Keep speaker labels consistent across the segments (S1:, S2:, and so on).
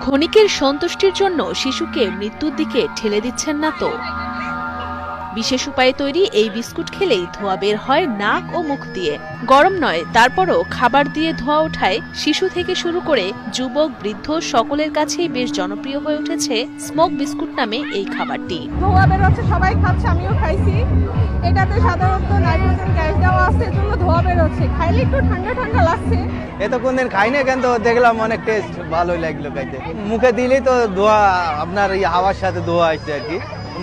S1: ক্ষণিকের সন্তুষ্টির জন্য শিশুকে মৃত্যুর দিকে ঠেলে দিচ্ছেন না তো বিশেষ উপায়ে তৈরি এই বিস্কুট খেলেই ধোঁয়া বের হয় নাক ও মুখ দিয়ে। গরম নয় তারপরও খাবার দিয়ে ধোঁয়া ওঠায় শিশু থেকে শুরু করে যুবক বৃদ্ধ সকলের কাছেই বেশ জনপ্রিয় হয়ে উঠেছে স্মোক বিস্কুট নামে এই খাবারটি।
S2: ধোঁয়া বেরোচ্ছে সবাই খাচ্ছে আমিও খাইছি। এটাতে সাধারণত নাইট্রোজেন গ্যাস দেওয়া আছে এর জন্য ধোঁয়া বেরোচ্ছে খাইলে একটু ঠান্ডা ঠান্ডা লাগছে।
S3: এ তো কোনদিন খাই না কিন্তু দেখলাম অনেক টেস্ট ভালোই লাগল খাইতে। মুখে দিলেই তো ধোয়া আপনার এই হাওয়ার সাথে ধোয়া আসছে আর কি।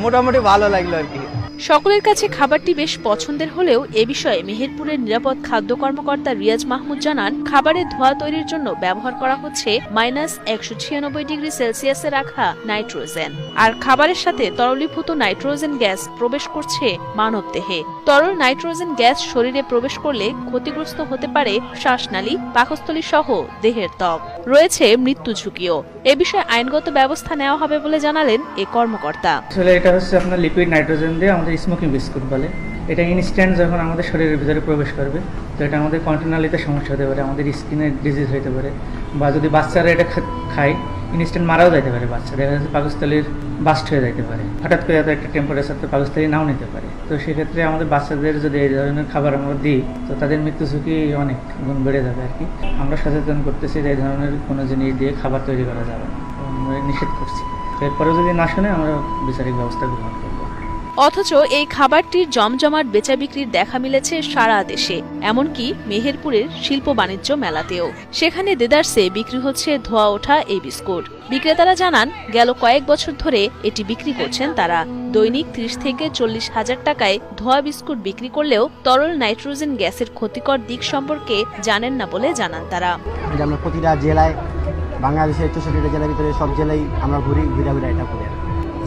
S3: মোটামুটি ভালো লাগল আর কি।
S1: সকলের কাছে খাবারটি বেশ পছন্দের হলেও এ বিষয়ে মেহেরপুরের নিরাপদ খাদ্য কর্মকর্তা রিয়াজ মাহমুদ জানান, খাবারের ধোঁয়া তৈরির জন্য ব্যবহার করা হচ্ছে মাইনাস একশো ছিয়ানব্বই ডিগ্রি সেলসিয়াসে রাখা নাইট্রোজেন। আর খাবারের সাথে তরলীভূত নাইট্রোজেন গ্যাস প্রবেশ করছে মানবদেহে। তরল নাইট্রোজেন গ্যাস শরীরে প্রবেশ করলে ক্ষতিগ্রস্ত হতে পারে শ্বাসনালী, পাকস্থলী সহ দেহের ত্বক। রয়েছে মৃত্যু ঝুঁকিও। এ বিষয়ে আইনগত ব্যবস্থা নেওয়া হবে বলে জানালেন এ কর্মকর্তা।
S4: আসলে এটা হচ্ছে আপনার লিকুইড নাইট্রোজেন দিয়ে আমাদের স্মোকিং বিস্কুট বলে। এটা ইনস্ট্যান্ট যখন আমাদের শরীরের ভিতরে প্রবেশ করবে, তো এটা আমাদের কন্টিনালিতে সমস্যা হতে পারে, আমাদের স্কিনে ডিজিজ হতে পারে, বা যদি বাচ্চারা এটা খায় ইনস্ট্যান্ট মারাও যাইতে পারে বাচ্চা। দেখা যাচ্ছে পাকস্থলীর বাস্ট হয়ে যাইতে পারে। হঠাৎ করে একটা টেম্পারেচার তো পাকস্থলী নাও নিতে পারে। তো সেক্ষেত্রে আমাদের বাচ্চাদের যদি এই ধরনের খাবার আমরা দিই, তো তাদের মৃত্যু ঝুঁকি অনেক গুণ বেড়ে যাবে আর কি। আমরা সচেতন করতেছি যে এই ধরনের কোনো জিনিস দিয়ে খাবার তৈরি করা যাবে না। নিষেধ করছি। তো এরপরেও যদি না শুনে, আমরা বিচারিক ব্যবস্থা গ্রহণ করব।
S1: অথচ এই খাবারটির জমজমাট বেচা বিক্রির দেখা মিলেছে সারা দেশে, এমনকি মেহেরপুরের শিল্প বাণিজ্য মেলাতেও। সেখানে দেদার্সে বিক্রি হচ্ছে ধোয়া ওঠা এই বিস্কুট। বিক্রেতারা জানান, গেল কয়েক বছর ধরে এটি বিক্রি করছেন তারা। দৈনিক ত্রিশ থেকে চল্লিশ হাজার টাকায় ধোয়া বিস্কুট বিক্রি করলেও তরল নাইট্রোজেন গ্যাসের ক্ষতিকর দিক সম্পর্কে জানেন না বলে জানান তারা।
S5: আমরা প্রতিটা জেলায়, বাংলাদেশের চৌষট্টিটা জেলার ভিতরে সব জেলায় আমরা ঘুরি ঘুরে ঘুরে এটা করি।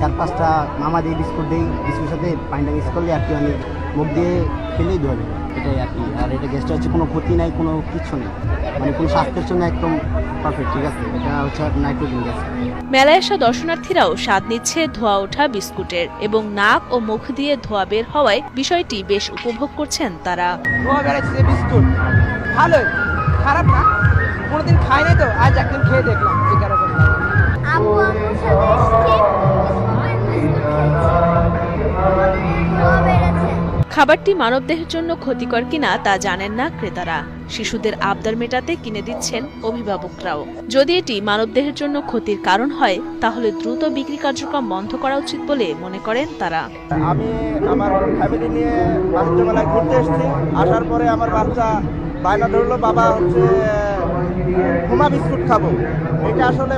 S5: চার পাঁচটা মামা দিয়ে বিস্কুট দিই বিস্কুটের সাথে পানিটা মিক্স করলে আর কি আমি মুখ দিয়ে খেলেই যাবে এটাই আর কি। আর এটা গ্যাসটা হচ্ছে কোনো ক্ষতি নাই কোনো কিচ্ছু নেই। মানে কোনো স্বাস্থ্যের জন্য একদম পারফেক্ট ঠিক আছে? এটা হচ্ছে নাইট্রোজেন গ্যাস
S1: মেলায় আসা দর্শনার্থীরাও স্বাদ নিচ্ছে ধোয়া ওঠা বিস্কুটের এবং নাক ও মুখ দিয়ে ধোয়া বের হওয়ায় বিষয়টি বেশ উপভোগ করছেন তারা।
S2: ধোঁয়া বেরোচ্ছে বিস্কুট। ভালোই। খারাপ না? কোনোদিন খাই নাই তো? আজ একদিন খেয়ে দেখলাম। যে কেরকম
S1: খাবারটি মানবদেহের জন্য ক্ষতিকর কিনা তা জানেন না ক্রেতারা। শিশুদের আবদার মেটাতে কিনে দিচ্ছেন অভিভাবকরাও। যদি এটি মানবদেহের জন্য ক্ষতির কারণ হয়, তাহলে দ্রুত বিক্রি কার্যক্রম বন্ধ করা উচিত বলে মনে করেন তারা।
S3: আমি আমার ফ্যামিলি নিয়ে বাণিজ্য ঘুরতে এসেছি। আসার পরে আমার বাচ্চা বায়না ধরলো, বাবা হচ্ছে হুমা বিস্কুট খাব। এটা আসলে